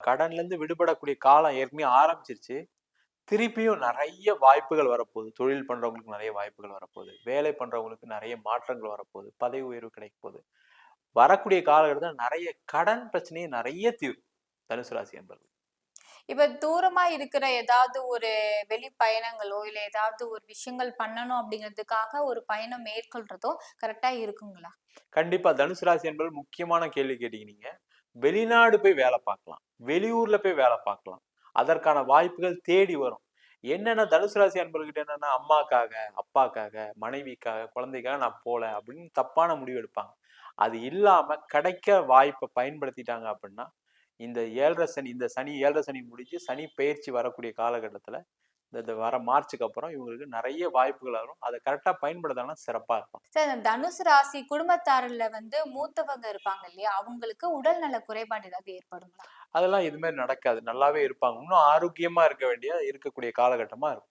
கடன்ல இருந்து விடுபடக்கூடிய காலம் ஏற்கனவே ஆரம்பிச்சிருச்சு. திருப்பியும் நிறைய வாய்ப்புகள் வரப்போகுது. தொழில் பண்றவங்களுக்கு நிறைய வாய்ப்புகள் வரப்போகுது. வேலை பண்றவங்களுக்கு நிறைய மாற்றங்கள் வரப்போகுது. பதவி உயர்வு கிடைக்க போகுது. வரக்கூடிய காலகட்டத்தில் நிறைய கடன் பிரச்சனையை நிறைய தீரும் தனுசு ராசி என்பது இப்ப தூரமா இருக்கிற ஏதாவது ஒரு வெளி பயணங்களோ இல்ல ஏதாவது ஒரு விஷயங்கள் பண்ணணும் அப்படிங்கிறதுக்காக ஒரு பயணம் மேற்கொள்றதோ கரெக்டா இருக்குங்களா? கண்டிப்பா. தனுசு ராசி என்பது முக்கியமான கேள்வி கேட்டீங்க வெளிநாடு போய் வேலை பார்க்கலாம். வெளியூர்ல போய் வேலை பார்க்கலாம். அதற்கான வாய்ப்புகள் தேடி வரும். என்னென்ன தனுசு ராசி அன்பர்கிட்ட என்னன்னா அம்மாக்காக அப்பாக்காக மனைவிக்காக குழந்தைக்காக நான் போல அப்படின்னு தப்பான முடிவு எடுப்பாங்க. அது இல்லாம கிடைக்க வாய்ப்பை பயன்படுத்திட்டாங்க அப்படின்னா இந்த ஏழரை சனி இந்த சனி ஏழரை சனி முடிஞ்சு சனி பயிற்சி வரக்கூடிய காலகட்டத்துல இந்த வர மார்ச்சுக்கு அப்புறம் இவங்களுக்கு நிறைய வாய்ப்புகள் வரும். அதை கரெக்டா பயன்படுத்தினா சிறப்பா இருக்கும். சார் தனுசு ராசி குடும்பத்தாரில் வந்து மூத்தவங்க இருப்பாங்க இல்லையா? அவங்களுக்கு உடல் நல குறைபாடு ஏதாவது ஏற்படுங்களா? அதெல்லாம் இது மாதிரி நடக்காது. நல்லாவே இருப்பாங்க. இன்னும் ஆரோக்கியமா இருக்க வேண்டிய இருக்கக்கூடிய காலகட்டமா இருக்கும்.